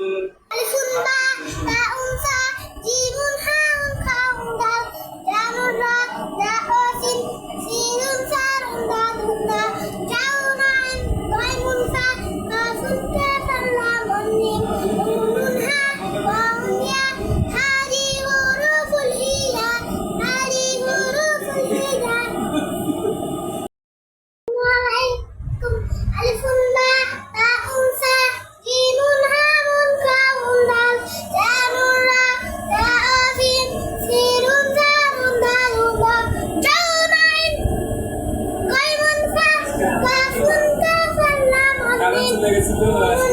Alifun esse teu lance.